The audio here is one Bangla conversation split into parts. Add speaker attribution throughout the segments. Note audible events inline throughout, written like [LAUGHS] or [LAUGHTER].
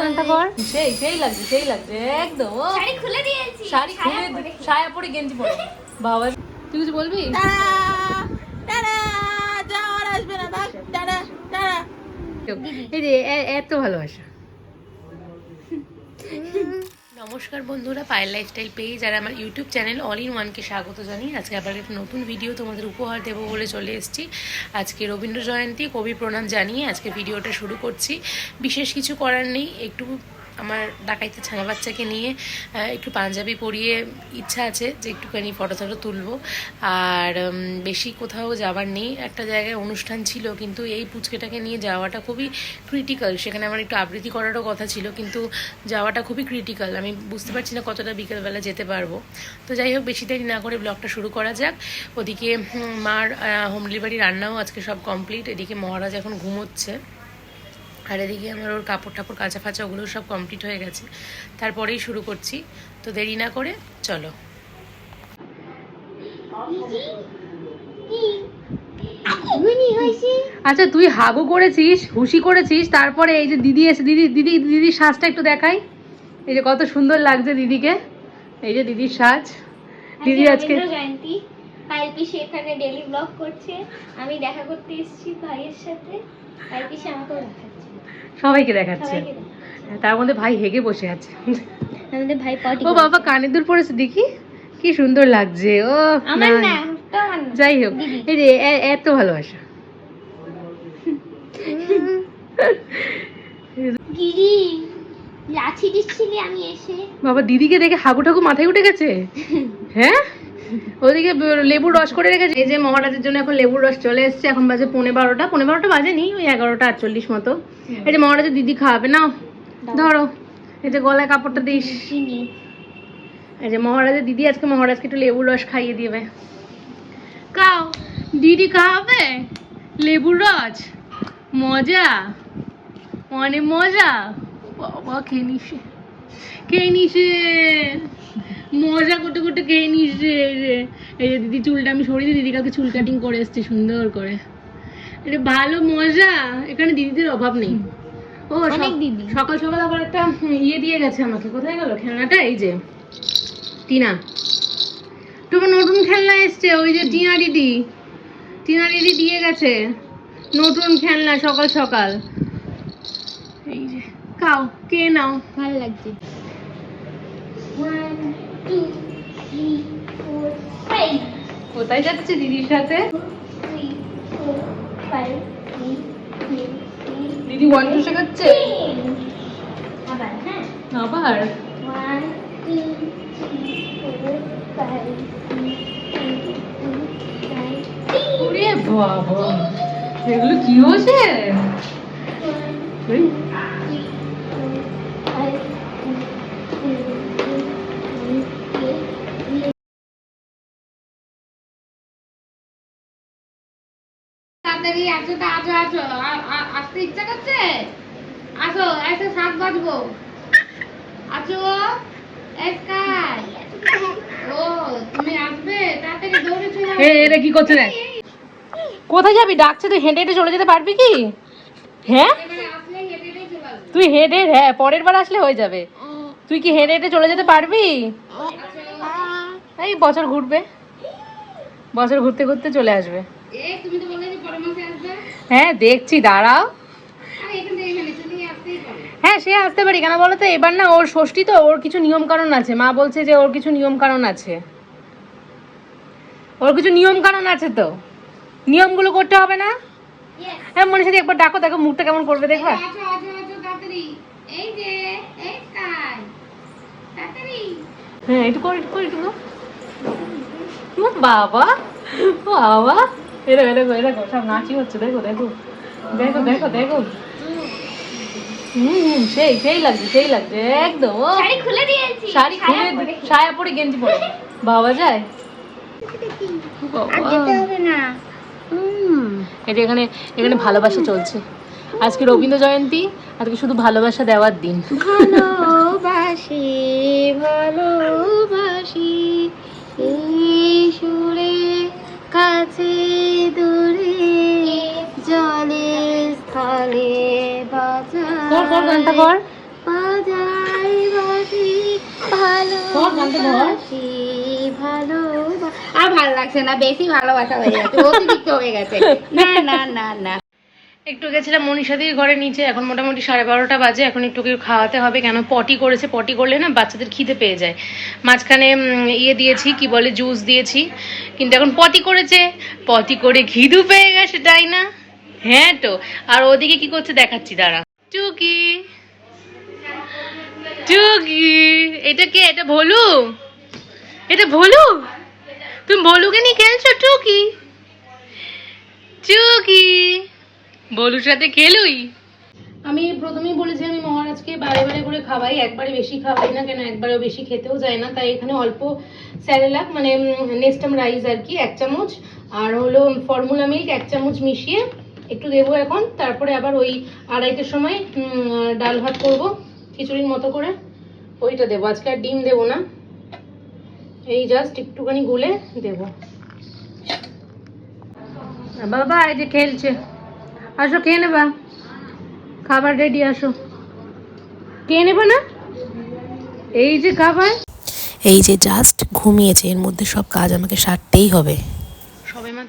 Speaker 1: গানটা পর? সেই সেই লাগছে সেই লাগছে একদম
Speaker 2: শাড়ি খুলে দিয়েছি
Speaker 1: শাড়ি খুলে। সায়া পরে গেঞ্জি পরে। বাবা তুই কিছু বলবি? এই যে এ- এত ভালোবাসা। [LAUGHS] নমস্কার বন্ধুরা পায়ের লাইফস্টাইল পেয়ে যারা আমার ইউটিউব চ্যানেল অল ইন ওয়ানকে স্বাগত জানিয়ে আজকে আবার একটা নতুন ভিডিও তোমাদের উপহার দেবো বলে চলে এসেছি। আজকে রবীন্দ্র জয়ন্তী কবি প্রণাম জানিয়ে আজকে ভিডিওটা শুরু করছি। বিশেষ কিছু করার নেই, একটু আমার ডাকাইতে ছানা বাচ্চাকে নিয়ে একটু পাঞ্জাবি পরিয়ে ইচ্ছা আছে যে একটুখানি ফটো টটো তুলবো। আর বেশি কোথাও যাবার নেই। একটা জায়গায় অনুষ্ঠান ছিল, কিন্তু এই পুচকেটাকে নিয়ে যাওয়াটা খুবই ক্রিটিক্যাল সেখানে আমার একটু আবৃত্তি করারও কথা ছিল, কিন্তু যাওয়াটা খুবই ক্রিটিক্যাল আমি বুঝতে পারছি না কতটা বিকেলবেলা যেতে পারব। তো যাই হোক, বেশি দেরি না করে ব্লগটা শুরু করা যাক। ওদিকে মার হোম ডেলিভারি রান্নাও আজকে সব কমপ্লিট এদিকে মহারাজ এখন ঘুমোচ্ছে। আর এদিকে আমার ওর কাপড় টাপড় কাঁচা ফাচা ওগুলো সব কমপ্লিট হয়ে গেছে। তারপরেই শুরু করছি। তো দেরি না করে চলো। আচ্ছা তুই হাগু করেছিস হুশি করেছিস তারপরে এই যে দিদি এসে দিদি দিদি দিদির সাজটা একটু দেখাই। এই যে কত সুন্দর লাগছে দিদিকে। এই যে দিদির সাজ। দিদি আজকে
Speaker 2: জয়ন্তী পায়েল পিসি এখানে ডেলি ব্লগ করছে। আমি দেখা করতে এসেছি ভাইয়ের সাথে।
Speaker 1: সবাইকে দেখাচ্ছে। তার মধ্যে ভাই হেগে বসে আছে।
Speaker 2: আমাদের ভাই পটি
Speaker 1: ও বাবা কানের দুল পরেছে দেখি। কি সুন্দর লাগছে। ও
Speaker 2: আমার
Speaker 1: না। যাই হোক এই যে এত ভালোবাসা। [LAUGHS]
Speaker 2: দিদি লাঠি দিচ্ছিলি আমি এসে।
Speaker 1: বাবা দিদিকে দেখে হাগু ঠাকু মাথায় উঠে গেছে? [LAUGHS] হ্যাঁ? ওদিকে লেবুর রস করে রেখেছে। এই যে মহারাজের জন্য এখন লেবুর রস চলে এসছে। এখন বাজে পনেরো বারোটা। পনেরো বারোটা বাজেনি ওই এগারোটা আটচল্লিশ মতো। এই যে মহারাজের দিদি খাওয়াবে নাও ধরো। এই যে গলায় কাপড়টা দিস। এই যে মহারাজের দিদি আজকে মহারাজকে একটু লেবুর রস খাইয়ে দিবে। কাও দিদি খাওয়াবে লেবুর রস? মজা। অনেক মজা। বাবা খেয়ে নিছে খেয়ে নিছে মজা করতে করতে খেয়ে এই যে এই যে দিদি চুলটা আমি সরিয়ে দিদি কালকে চুল কাটিং করে এসছি সুন্দর করে। এটা ভালো মজা এখানে দিদিদের অভাব নেই। ও
Speaker 2: দিদি।
Speaker 1: সকাল সকাল আবার একটা ইয়ে দিয়ে গেছে আমাকে। কোথায় গেল? খেলনাটা? এই যে টিনা। তোমার নতুন খেলনা এসছে ওই যে টিনা দিদি। টিনা দিদি দিয়ে গেছে। নতুন খেলনা সকাল সকাল। এই যে খাও কে নাও।
Speaker 2: ভালো লাগছে one two three four five
Speaker 1: কোথায় যাচ্ছে দিদির সাথে? দিদি ওয়ান টু শেখাচ্ছে
Speaker 2: আবার? হ্যাঁ
Speaker 1: বাবা এগুলো কি হচ্ছে
Speaker 2: তাড়াতাড়ি আসো তা আসো আসো। আসতে ইচ্ছা করছে? আসো এসে সাত বাজবো। আসো ও তুমি আসবে? তাড়াতাড়ি দৌড়ে চলে
Speaker 1: এ, এটা কি করছে দেখ কোথায় যাবি? ডাকছে তুই হেঁটে হেঁটে চলে যেতে পারবি কি? হ্যাঁ? তুই হেঁটে হ্যাঁ পরের বার আসলে হয়ে যাবে। তুই কি হেঁটে হেঁটে চলে যেতে পারবি? এই বছর ঘুরবে। বছর ঘুরতে ঘুরতে চলে আসবে। হ্যাঁ দেখছি দাঁড়াও। হ্যাঁ সে আসতে পারি। কেন বলো তো এবার না ওর ষষ্ঠী তো ওর কিছু নিয়ম কারণ আছে। মা বলছে যে ওর কিছু নিয়ম কারণ আছে। ওর কিছু নিয়ম কারণ আছে তো? নিয়মগুলো করতে হবে না? হ্যাঁ মনে সাথে একবার ডাকো দেখো মুখটা কেমন করবে দেখবা। হ্যাঁ একটু কর একটু কর একটু। বাবা বাবা। এরকম এরকম এরকম সব নাচি হচ্ছে দেখো দেখো। দেখো দেখো দেখো। হুম সেই সেই লাগছে সেই লাগছে একদম
Speaker 2: শাড়ি খুলে দিয়েছি
Speaker 1: শাড়ি খুলে। সায়া পরে গেঞ্জি পরে। বাবা যায়। এটা এখানে এখানে ভালোবাসা চলছে। আজকে রবীন্দ্র জয়ন্তী আজকে শুধু ভালোবাসা দেওয়ার দিন।
Speaker 2: ভালোবাসি ভালোবাসি সুরে কাছে
Speaker 1: ধর গানটা
Speaker 2: ধর আর ভালো লাগছে না বেশি ভালোবাসা হয়ে গেছে অতিরিক্ত হয়ে গেছে। না না না না।
Speaker 1: একটু গেছিলাম মনীষাদির ঘরে নিচে এখন মোটামুটি সাড়ে বারোটা বাজে এখন একটু কেউ খাওয়াতে হবে কেন পটি করেছে পটি করলে না বাচ্চাদের খিদে পেয়ে যায়। মাঝখানে ইয়ে দিয়েছি কি বলে জুস দিয়েছি কিন্তু এখন পটি করেছে। পটি করে খিদু পেয়ে গেছে তাই না? হ্যাঁ তো আর ওদিকে কি করছে দেখাচ্ছি দাঁড়া। টুকি। এটা কে? এটা ভোলু? এটা ভোলু? তুমি ভোলুকে নিয়ে খেলছো? টুকি। টুকি। বলুর সাথে আমি প্রথমেই বলেছি, আমি মহারাজকে বারে বারে করে খাওয়াই। একবারে বেশি খাওয়াই না কেন? একবারেও বেশি খেতেও যায় না। তাই এখানে অল্প স্যারেলাক মানে নেস্টাম রাইস আর কি, এক চামচ। আর হলো ফর্মুলা মিল্ক এক চামচ মিশিয়ে একটু দেবো এখন। তারপরে আবার ওই আড়াইটের সময় ডাল ভাত করব, খিচুড়ির মতো করে। ওইটা দেবো। আজকে আর ডিম দেবো না। এই জাস্ট একটুখানি গুলে দেবো। বাবা, এই যে খেলছে। আসো, খেয়ে নেবা। খাবার রেডি আসো। খেয়ে নেবা না? এই যে খাবার।
Speaker 3: এই যে জাস্ট ঘুমিয়েছে। এর মধ্যে সব কাজ আমাকে সারতেই হবে।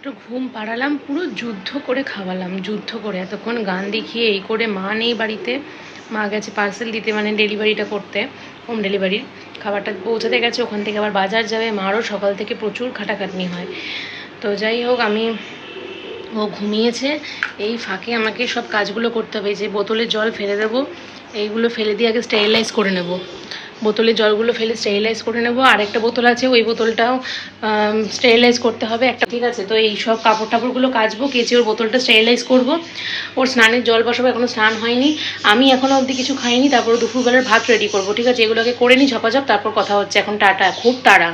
Speaker 1: সবেমাত্র ঘুম পাড়ালাম, পুরো যুদ্ধ করে খাওয়ালাম, যুদ্ধ করে। এতক্ষণ গান দেখিয়ে এই করে মা নেই বাড়িতে, মা গেছে পার্সেল দিতে মানে ডেলিভারিটা করতে হোম ডেলিভারির খাবারটা পৌঁছাতে গেছে, ওখান থেকে আবার বাজার যাবে, মারও সকাল থেকে প্রচুর খাটাখাটনি হয়। তো যাই হোক, আমি, ও ঘুমিয়েছে, এই ফাঁকে আমাকে সব কাজগুলো করতে হবে যে বোতলে জল ফেলে দেবো, এইগুলো ফেলে দিয়ে আগে স্টেরিলাইজ করে নেব। বোতলে জলগুলো ফেলে স্টেরিলাইজ করে নেব। আর একটা বোতল আছে, ওই বোতলটাও স্টেরিলাইজ করতে হবে। একটা ঠিক আছে, তো এই সব কাপড় টাপড়গুলো কাচবো, কেচে ওর বোতলটা স্টেরিলাইজ করব। ওর স্নানের জল বসাবো এখনও স্নান হয়নি। আমি এখনও অবধি কিছু খাইনি, তারপর দুপুরবেলার ভাত রেডি করব, ঠিক আছে? এগুলোকে করে নিই ঝপাঝপ, তারপর কথা হচ্ছে। এখন টাটা, খুব তাড়া।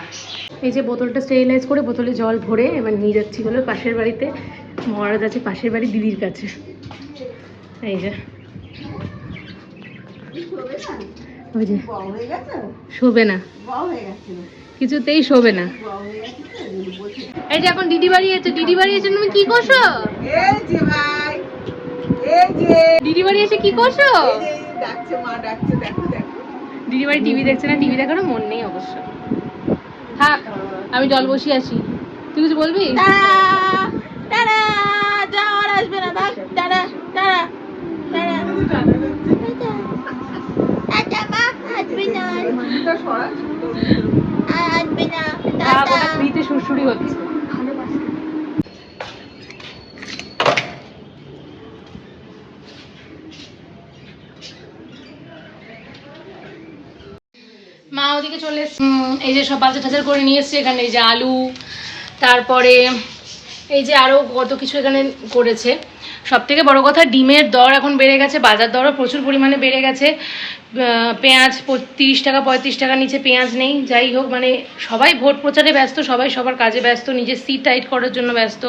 Speaker 1: এই যে বোতলটা স্টেরিলাইজ করে বোতলে জল ভরে এবার নিয়ে যাচ্ছি হলো পাশের বাড়িতে। মহারাজ আছে পাশের বাড়ি, দিদির কাছে। এই যে। ওই যে শোবে না। কিছুতেই শোবে না। এই যে এখন দিদি বাড়ি আছে দিদি বাড়ি এসে তুমি কি করছ? দিদি বাড়ি এসে কি করছ? দিদি বাড়ি টিভি দেখছে না? টিভি দেখারও মন নেই অবশ্য। থাক আমি জল বসিয়ে আসি। তুই কিছু বলবি?
Speaker 2: যাওয়ার আসবে না ভাগ টাটা টাটা।
Speaker 4: মানিটা সরা
Speaker 2: আসবে না।
Speaker 1: থাক ফ্রিতে সুরসুরি হচ্ছে। মা ওদিকে চলে এসছে। এই যে সব বাজার টাজার করে নিয়ে এসছে এখানে এই যে আলু তারপরে এই যে আরও কত কিছু এখানে করেছে। সব থেকে বড় কথা, ডিমের দর এখন বেড়ে গেছে, বাজার দরও প্রচুর পরিমাণে বেড়ে গেছে। পেঁয়াজ তিরিশ টাকা, পঁয়ত্রিশ টাকার নিচে পেঁয়াজ নেই, যাই হোক মানে সবাই ভোট প্রচারে ব্যস্ত, সবাই সবার কাজে ব্যস্ত, নিজের সিট টাইট করার জন্য ব্যস্ত।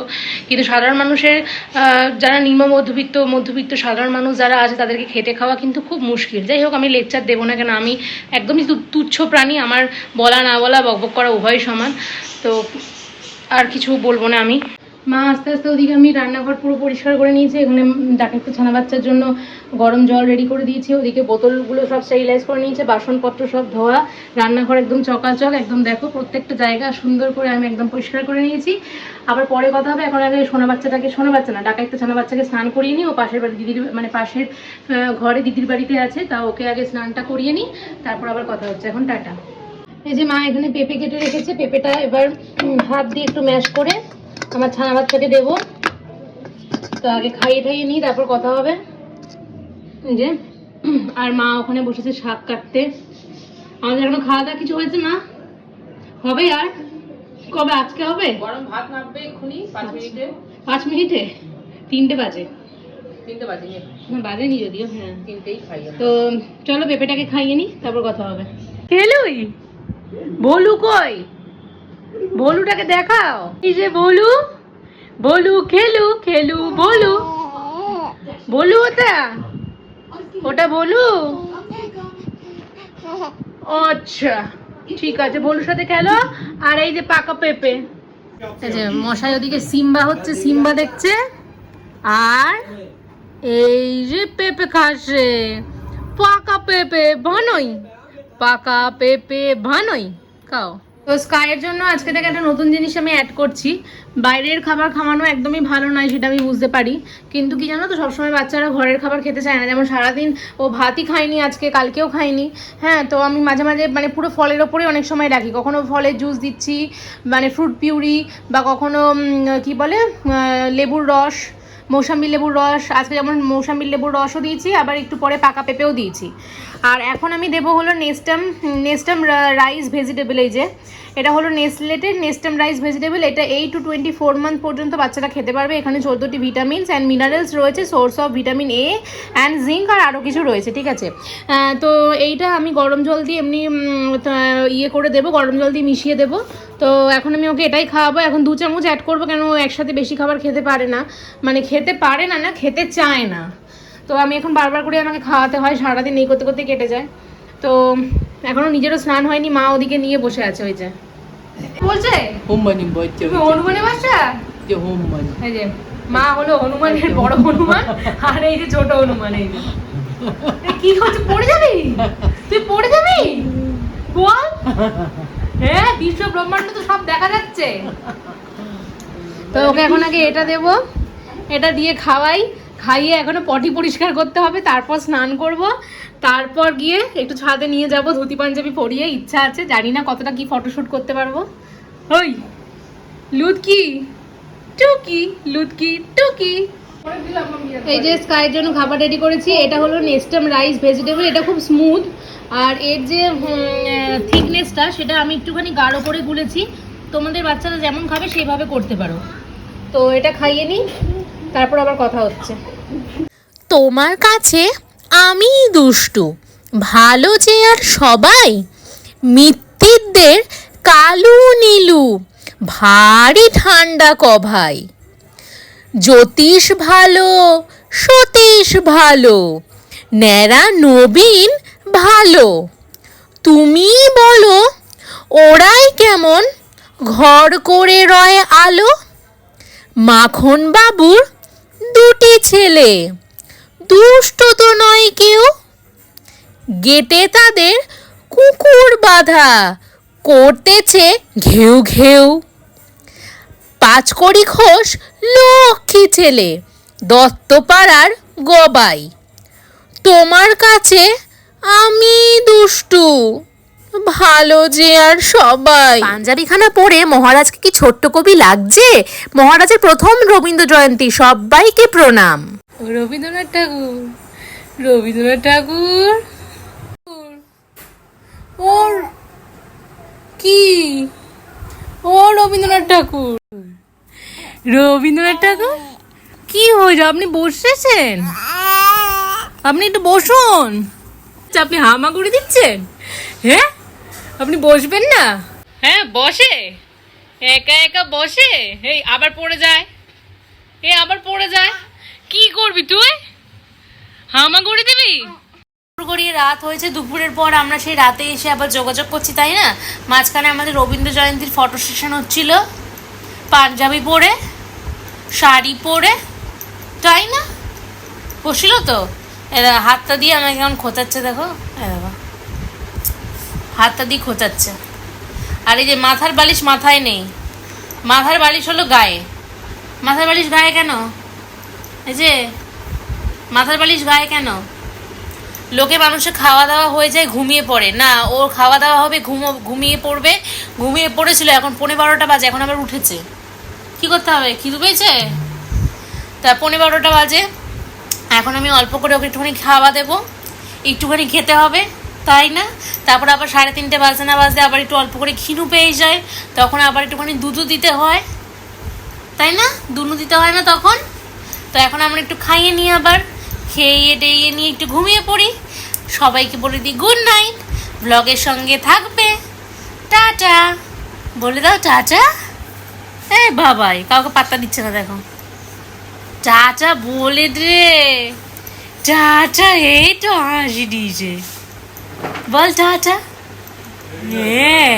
Speaker 1: কিন্তু সাধারণ মানুষের যারা নিম্ন মধ্যবিত্ত মধ্যবিত্ত সাধারণ মানুষ যারা আছে, তাদেরকে খেটে খাওয়া কিন্তু খুব মুশকিল। যাই হোক, আমি লেকচার দেবো না কেন, আমি একদমই তুচ্ছ প্রাণী, আমার বলা না বলা বকবক করা উভয় সমান। তো আর কিছু বলব না আমি। মা আস্তে আস্তে ওদিকে আমি রান্নাঘর পুরো পরিষ্কার করে নিয়েছি, এখানে ডাকে একটু ছানা বাচ্চার জন্য গরম জল রেডি করে দিয়েছি, ওদিকে বোতলগুলো সব স্টেরিলাইজ করে নিয়েছে, বাসনপত্র সব ধোয়া, রান্নাঘর একদম চকাচক, একদম দেখো প্রত্যেকটা জায়গা সুন্দর করে আমি একদম পরিষ্কার করে নিয়েছি। আবার পরে কথা হবে, এখন আগে সোনা বাচ্চাটাকে, সোনা বাচ্চা না ডাকা একটা ছানা বাচ্চাকে স্নান করিয়ে নিই, ও পাশের বাড়ি দিদির মানে পাশের ঘরে দিদির বাড়িতে আছে, তা ওকে আগে স্নানটা করিয়ে নিই, তারপর আবার কথা হচ্ছে, এখন টাটা। এই যে মা এখানে পেঁপে কেটে রেখেছে, পেঁপেটা এবার হাত দিয়ে একটু ম্যাশ করে আমার ছানা বাচ্চাকে দেবো। তো আগে খাইয়ে খাইয়ে নিই তারপর কথা হবে। এই যে আর মা ওখানে বসেছে শাক কাটতে। আমাদের এখনও খাওয়া দাওয়া কিছু হয়েছে না? হবে আর? কবে? আজকে হবে?
Speaker 4: গরম ভাত নামবে এক্ষুনি পাঁচ মিনিটে।
Speaker 1: পাঁচ মিনিটে? তিনটে বাজে।
Speaker 4: তিনটে বাজে
Speaker 1: না বাজেনি যদিও হ্যাঁ।
Speaker 4: তিনটেই খাই
Speaker 1: তো চলো পেঁপেটাকে খাইয়ে নি তারপর কথা হবে। খেলুই বলু কই? বলুটাকে দেখাও। এই যে বলু বলু খেলু খেলু বলু। বলু ওটা? ওটা বলু? আচ্ছা ঠিক আছে, বলুর সাথে খেলো। আর এই যে পাকা পেঁপে। এই যে মশাই ওদিকে সিম্বা হচ্ছে, সিম্বা দেখছে। আর এই যে পেঁপে খাসে পাকা পেঁপে ভানই পাকা পেঁপে ভানই খাও। তো স্কাইয়ের জন্য আজকে থেকে একটা নতুন জিনিস আমি অ্যাড করছি। বাইরের খাবার খাওয়ানো একদমই ভালো নয় সেটা আমি বুঝতে পারি। কিন্তু কি জানো তো, সবসময় বাচ্চারা ঘরের খাবার খেতে চায় না। যেমন সারাদিন ও ভাতই খায়নি আজকে, কালকেও খায়নি। হ্যাঁ তো আমি মাঝে মাঝে মানে পুরো ফলের ওপরে অনেক সময় রাখি। কখনো ফলের জুস দিচ্ছি মানে ফ্রুট পিউরি বা কখনো কি বলে লেবুর রস, মৌসাম্বি লেবুর রস। আজকে যেমন মৌসাম্বি লেবুর রসও দিয়েছি, আবার একটু পরে পাকা পেঁপেও দিয়েছি। আর এখন আমি দেবো হলো নেস্টাম নেস্টাম রাইস ভেজিটেবল এই যে। এটা হলো নেসলেটের নেস্টাম রাইস ভেজিটেবল। এটা eight two twenty four month পর্যন্ত বাচ্চারা খেতে পারবে। এখানে চোদ্দোটি ভিটামিনস অ্যান্ড মিনারেলস রয়েছে source of vitamin A and zinc আর আরও কিছু রয়েছে, ঠিক আছে? তো এইটা আমি গরম জল দিয়ে এমনি ইয়ে করে দেবো, গরম জল দিয়ে মিশিয়ে দেবো। তো এখন আমি ওকে এটাই খাওয়াবো। এখন দু চামচ অ্যাড করব কেন একসাথে বেশি খাবার খেতে পারে না। মানে খেতে পারে না না, খেতে চায় না। তো আমি এখন বারবার করে আমাকে খাওয়াতে হয় সারাদিন এই করতে করতে কেটে যায়। তো এখনও নিজেরও স্নান হয়নি মা ওদিকে নিয়ে বসে আছে ওই যে। বলছে? হনুমানের
Speaker 4: হোমবানি
Speaker 1: এই যে মা হলো হনুমানের বড় হনুমান আর এই যে ছোট হনুমান এই যে। কি হচ্ছে পড়ে যাবি? তুই পড়ে যাবি? বল। হ্যাঁ বিশ্ব ব্রহ্মাণ্ড তো সব দেখা যাচ্ছে। তো ওকে এখন আগে এটা দেব এটা দিয়ে খাওয়াই। খাইয়ে এখনও পটি পরিষ্কার করতে হবে, তারপর স্নান করব। তারপর গিয়ে একটু ছাদে নিয়ে যাব, ধুতি পাঞ্জাবি পরিয়ে, ইচ্ছা আছে, জানি না কতটা কি ফটোশুট করতে পারব। ওই, লুৎকি, টুকি লুৎকি, টুকি। এই যে স্কাইয়ের জন্য খাবার রেডি করেছি, এটা হলো নেস্টাম রাইস ভেজিটেবল এটা খুব স্মুথ আর এর যে থিকনেসটা সেটা আমি একটুখানি গাঢ় করে গুলেছি। তোমাদের বাচ্চারা যেমন খাবে সেইভাবে করতে পারো। তো এটা খাইয়ে নিই। তারপর আবার কথা হচ্ছে।
Speaker 3: তোমার কাছে আমি দুষ্টু, ভালো যে আর সবাই মিত্তিরদের কালু নীলু, ভারী ঠান্ডা কভাই। জ্যোতিষ ভালো, সতীশ ভালো, ন্যাড়া নবীন ভালো। তুমি বলো, ওরাই কেমন, ঘর করে রয় আলো। মাখন বাবুর দুটি ছেলে। দুষ্ট তো নয় কেউ। গেটে তাদের কুকুর বাঁধা। করতেছে ঘেউ ঘেউ। পাঁচকড়ি ঘোষ লক্ষ্মী ছেলে, দত্তপাড়ার গবাই। তোমার কাছে আমি দুষ্টু। ভালো যে আর সবাই। পাঞ্জাবিখানা পরে মহারাজকে কি ছোট্ট কবি লাগছে? মহারাজের প্রথম রবীন্দ্র জয়ন্তী সবাইকে প্রণাম।
Speaker 1: রবীন্দ্রনাথ ঠাকুর রবীন্দ্রনাথ ঠাকুর। ওর কি? ও রবীন্দ্রনাথ ঠাকুর। রবীন্দ্রনাথ ঠাকুর? কি হয়েছে আপনি বসেছেন? আপনি একটু বসুন। আচ্ছা, আপনি হামাগুড়ি দিচ্ছেন? হ্যাঁ? আপনি বসবেন না? হ্যাঁ বসে। একা একা বসে। এই আবার পড়ে যায়। এ আবার পড়ে যায়। কি করবি তুই? হামাগুড়ি দিবি? গড়িয়ে রাত হয়েছে দুপুরের পর আমরা সেই রাতে এসে আবার যোগাযোগ করছি তাই না? মাঝখানে আমাদের রবীন্দ্র জয়ন্তীর ফটো সেশন হচ্ছিল। পাঞ্জাবি পরে শাড়ি পরে তাই না? বসছিল তো? এরা হাতটা দিয়ে আমাকে কেমন খোঁচাচ্ছে দেখো। এ দেখো হাতটা দিয়ে খোঁচাচ্ছে। আর এই যে মাথার বালিশ মাথায় নেই। মাথার বালিশ হলো গায়ে। মাথার বালিশ গায়ে কেন? এই যে, মাথার বালিশ গায়ে কেন? লোকে মানুষের খাওয়া দাওয়া হয়ে যায়, ঘুমিয়ে পড়ে। না, ওর খাওয়া দাওয়া হবে, ঘুমো, ঘুমিয়ে পড়বে। ঘুমিয়ে পড়েছিল, এখন পনেরো বারোটা বাজে, এখন আবার উঠেছে। কি করতে হবে? খিদু পেয়েছে? তা পনেরো বারোটা বাজে। এখন আমি অল্প করে ওকে একটুখানি খাওয়া দেবো। একটুখানি খেতে হবে। তাই না? তারপর আবার সাড়ে তিনটে বাজে না বাজে আবার একটু অল্প করে ঘিনু পেয়ে যায়, তখন আবার একটুখানি দুধও দিতে হয়। তাই না? দুধও দিতে হয় না তখন? তো এখন আমরা একটু খাইয়ে নিই আবার, খেয়ে টেয়ে নিয়ে একটু ঘুমিয়ে পড়ি। সবাইকে বলে দিই, গুড নাইট, ব্লগের সঙ্গে থাকবে। টাটা। বলে দাও টাটা এ বাবাই, কাউকে পাত্তা দিচ্ছে না, দেখো। টাটা বলে রে টাটা এই তো হাসি দিয়েছে। বল টাটা হ্যাঁ